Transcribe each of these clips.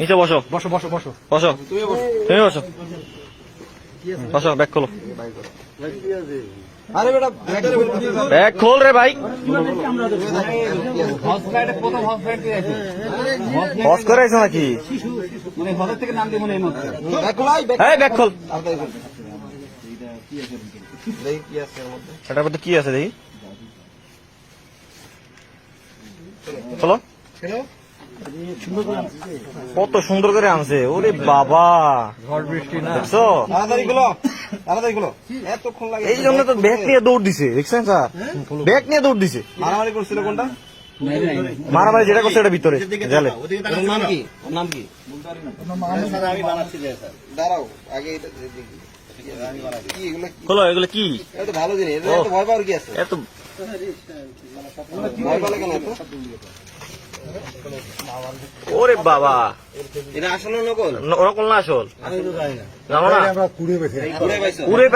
নিচে বসো। বসো বসো বসো। বসো। তুমি বসো। বসো। ব্যাগ খোলো। আরে বেটা ব্যাগ খোল রে ভাই। হজ আছে নাকি? মানে মনে ব্যাগ খোল। এটার মধ্যে। কি আছে দেখি। কত সুন্দর করে আনছে। ওরে বাবা। ঝড় বৃষ্টি না। দেখছ? তাড়াতাড়ি গুলো তাড়াতাড়ি গুলো। এতক্ষণ লাগে এই জন্য তো ব্যাগ নিয়ে দৌড় দিছে দেখছেন স্যার? ব্যাগ নিয়ে দৌড় দিছে। মারামারি করছিল কোনটা? মারামারি যেটা করছে এটা ভিতরে জালে। নাম কি? নাম কি? আমি বানাচ্ছি দাঁড়াও আগে এটা দেখি কি? এগুলো কি? খোলো এগুলো কি? ভালো জিনিস ভয় পাওয়ার কি আছে? এত ভয় পালে কেন এত? ওরে বাবা। এটা আসলে নকল? ন- ওরকম না আসল? জানো না। পুরে পাইছো। পুরে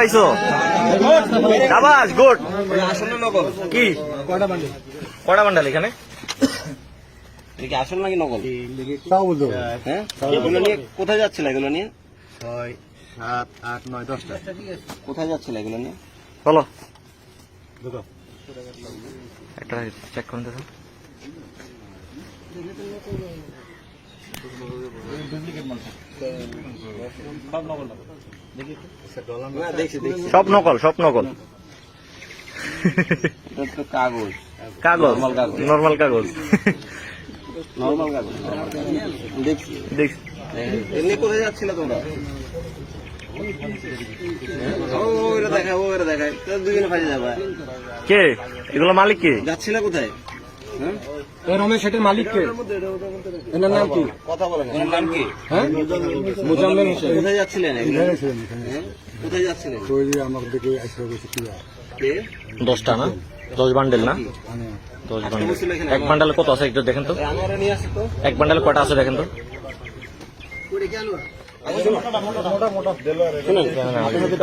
গুড আসলে নকল? কি? কয়টা বান্ডাল? এখানে? এটা কি আসল নাকি নকল? হ্যাঁ? এগুলো নিয়ে কোথায় যাচ্ছিল এগুলো নিয়ে? ছয় সাত আট নয় দশটা। কোথায় যাচ্ছিল এগুলো নিয়ে? চলো একটা চেক করুন তো সব নকল সব নকল কাগজ কাগজ। নর্মাল কাগজ নর্মাল দেখছি এমনি কোথায় যাচ্ছিল তোমরা কে? এগুলো মালিক কে? যাচ্ছিল কোথায়? রমেশ সেটের মালিক কে? এনার নাম কি? কথা বলেন। নাম কি? হ্যাঁ? মুজাম্মেল হোসেন। কোথায় যাচ্ছিলেন? কোথায় যাচ্ছিলেন? কে? দশটা না? দশ বান্ডেল না? দশ বান্ডেল। এক বান্ডেলে কত আছে একটু দেখেন তো? এক বান্ডেলে কটা আছে দেখেন তো?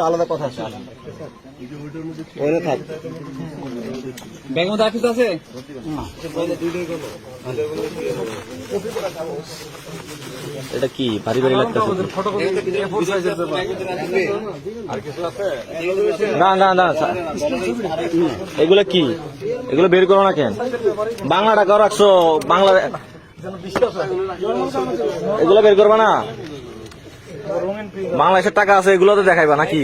আলাদা কথা এটা কি ভারী ভারী লাগতেছে ফটো এ4 সাইজের পেপার না না না এগুলো কি এগুলো বের করো না কেন বাংলা টাকাও রাখছো বাংলা এগুলো বের করবা না বাংলাদেশের টাকা আছে এগুলো তো দেখাইবা নাকি?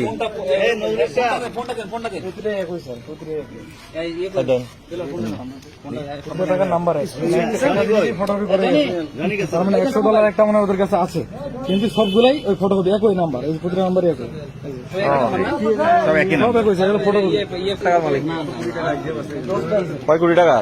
একশো ডলার একটা মানে ওদের কাছে আছে কিন্তু সবগুলাই ওই ফটোকপি একই নাম্বার ওই প্রতিটা নাম্বারই একই সব একই ফটোকপি কয় কোটি টাকা?